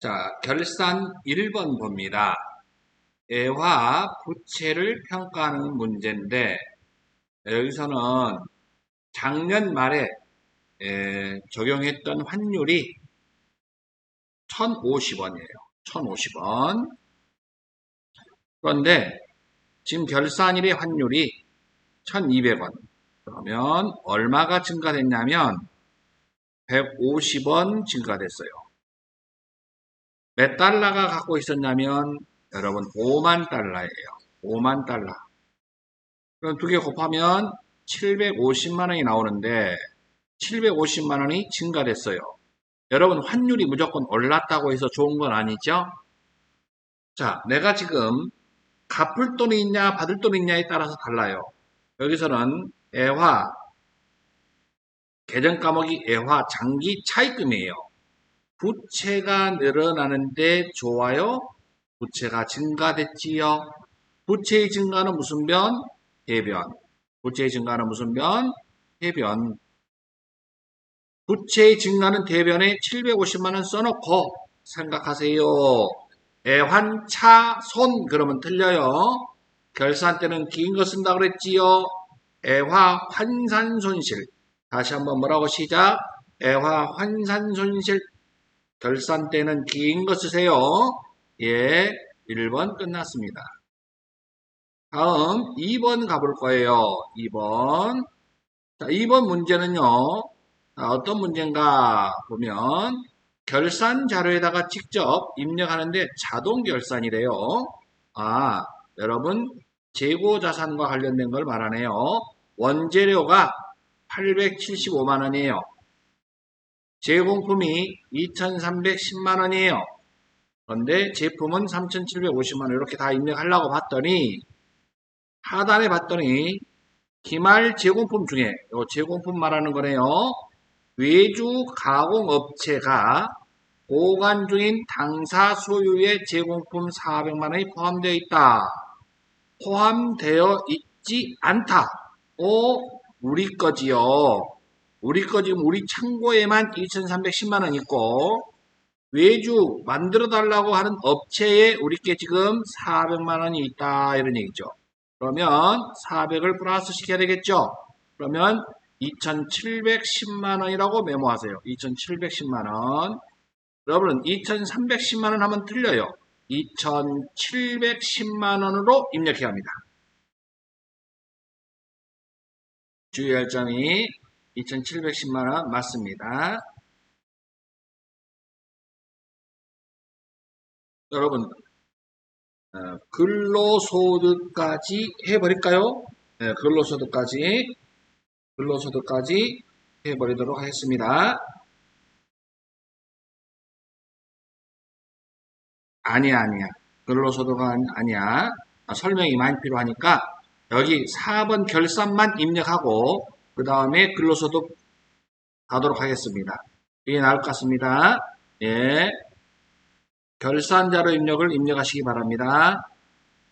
자, 결산 1번 봅니다. 애화 부채를 평가하는 문제인데 여기서는 작년 말에 에, 적용했던 환율이 1,050원이에요. 1,050원. 그런데 지금 결산일의 환율이 1,200원. 그러면 얼마가 증가됐냐면 150원 증가됐어요. 몇 달러가 갖고 있었냐면 여러분 5만 달러예요. 5만 달러. 그럼 두 개 곱하면 750만 원이 나오는데 750만 원이 증가됐어요. 여러분 환율이 무조건 올랐다고 해서 좋은 건 아니죠? 자, 내가 지금 갚을 돈이 있냐 받을 돈이 있냐에 따라서 달라요. 여기서는 애화 계정 까먹기 애화 장기 차입금이에요. 부채가 늘어나는데 좋아요? 부채가 증가됐지요? 부채의 증가는 무슨 변? 해변. 부채의 증가는 무슨 변? 해변. 부채의 증가는 대변에 750만원 써놓고 생각하세요. 애환차 손 그러면 틀려요. 결산 때는 긴 거 쓴다 그랬지요. 애화 환산 손실. 다시 한번 뭐라고 시작? 애화 환산 손실. 결산 때는 긴 거 쓰세요. 예, 1번 끝났습니다. 다음 2번 가볼 거예요. 2번. 자, 2번 문제는요. 어떤 문제인가 보면 결산 자료에다가 직접 입력하는데 자동 결산이래요. 아, 여러분 재고 자산과 관련된 걸 말하네요. 원재료가 875만 원이에요. 제공품이 2,310만 원이에요. 그런데 제품은 3,750만 원 이렇게 다 입력하려고 봤더니 하단에 봤더니 기말 제공품 중에 요 제공품 말하는 거네요. 외주 가공업체가 보관 중인 당사 소유의 제공품 400만 원이 포함되어 있다. 포함되어 있지 않다. 오, 우리 거지요. 우리 거 지금 우리 창고에만 2,310만 원 있고 외주 만들어 달라고 하는 업체에 우리 게 지금 400만 원이 있다 이런 얘기죠. 그러면 400을 플러스 시켜야 되겠죠. 그러면 2,710만 원이라고 메모하세요. 2,710만 원. 여러분은 2,310만 원 하면 틀려요. 2,710만 원으로 입력해야 합니다. 주의할 점이 2,710만 원 맞습니다. 여러분 어, 근로소득까지 해버릴까요? 네, 근로소득까지 근로소득까지 해버리도록 하겠습니다. 아니야 아니야 근로소득은 아니야 아, 설명이 많이 필요하니까 여기 4번 결산만 입력하고 그 다음에 근로소득 가도록 하겠습니다. 이게 나을 것 같습니다. 예. 결산자료 입력을 입력하시기 바랍니다.